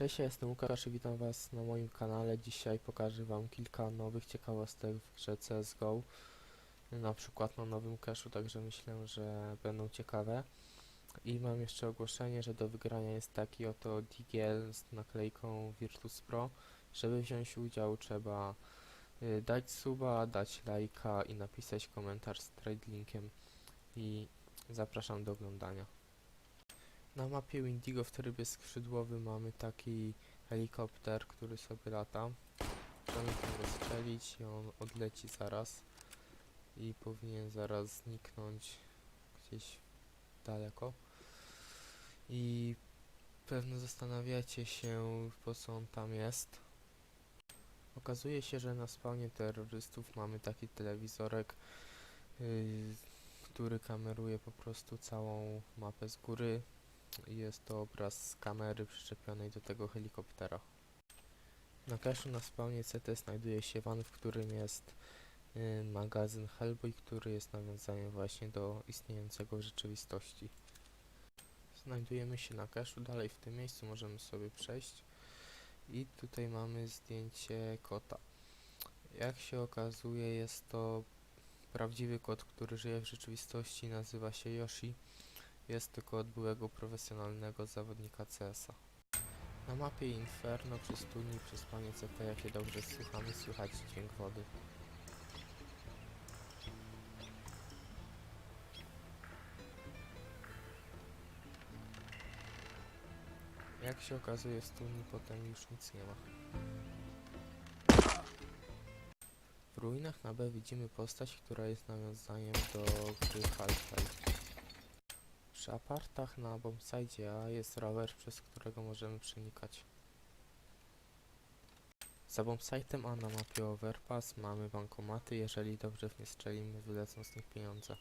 Cześć, ja jestem Łukasz i witam was na moim kanale. Dzisiaj pokażę wam kilka nowych ciekawostek w grze CSGO. Na przykład na nowym cache'u, także myślę, że będą ciekawe. I mam jeszcze ogłoszenie, że do wygrania jest taki oto digiel z naklejką Virtus Pro. Żeby wziąć udział trzeba y, dać suba, dać lajka i napisać komentarz z trade linkiem. I zapraszam do oglądania. Na mapie Windigo w trybie skrzydłowym mamy taki helikopter, który sobie lata. Możemy go strzelić i on odleci zaraz i powinien zaraz zniknąć gdzieś daleko. I pewno zastanawiacie się po co on tam jest. Okazuje się, że na spawnie terrorystów mamy taki telewizorek, yy, który kameruje po prostu całą mapę z góry jest to obraz z kamery przyczepionej do tego helikoptera. Na cache'u na spawnie CT znajduje się van, w którym jest y, magazyn Hellboy, który jest nawiązaniem właśnie do istniejącego w rzeczywistości. Znajdujemy się na cache'u, dalej w tym miejscu możemy sobie przejść i tutaj mamy zdjęcie kota. Jak się okazuje jest to prawdziwy kot, który żyje w rzeczywistości, nazywa się Yoshi. Jest tylko od byłego profesjonalnego zawodnika CS-a. Na mapie Inferno przy studni przy spanie CT, jakie dobrze słuchamy, słychać dźwięk wody. Jak się okazuje w studni potem już nic nie ma. W ruinach na B widzimy postać, która jest nawiązaniem do gry Half-Life. Apartach na bombsite A jest rower, przez którego możemy przenikać. Za bombsite'em A na mapie Overpass mamy bankomaty, jeżeli dobrze w nie strzelimy wylecą z nich pieniądze.